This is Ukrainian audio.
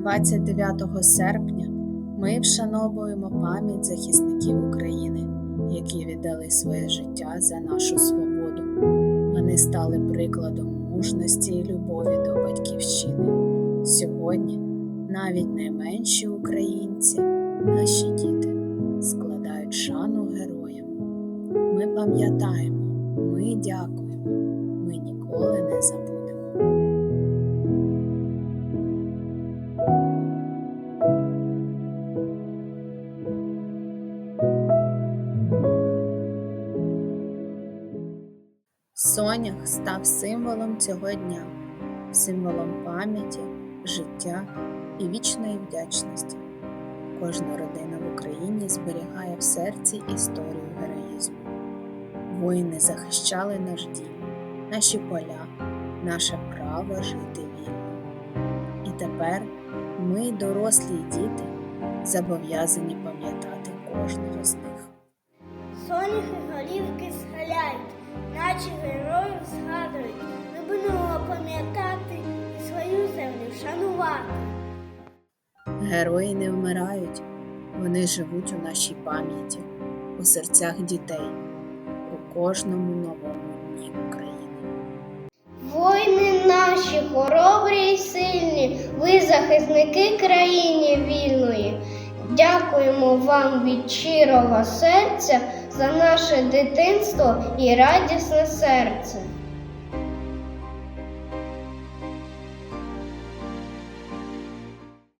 29 серпня ми вшановуємо пам'ять захисників України, які віддали своє життя за нашу свободу. Вони стали прикладом мужності і любові до батьківщини. Сьогодні навіть найменші українці, наші діти, складають шану героям. Ми пам'ятаємо, ми дякуємо, ми ніколи не забудемо. Сонях став символом цього дня, символом пам'яті, життя і вічної вдячності. Кожна родина в Україні зберігає в серці історію героїзму. Воїни захищали наш дім, наші поля, наше право жити вільно. І тепер ми, дорослі й діти, зобов'язані пам'ятати кожного з них. Соняхи голівки схиляють, наче героїв згадують. Ми будемо пам'ятати і свою землю шанувати. Герої не вмирають, вони живуть у нашій пам'яті, у серцях дітей, у кожному новому дні України. Воїни наші хоробрі й сильні, ви захисники країни вільної. Дякуємо вам від щирого серця за наше дитинство і радісне серце.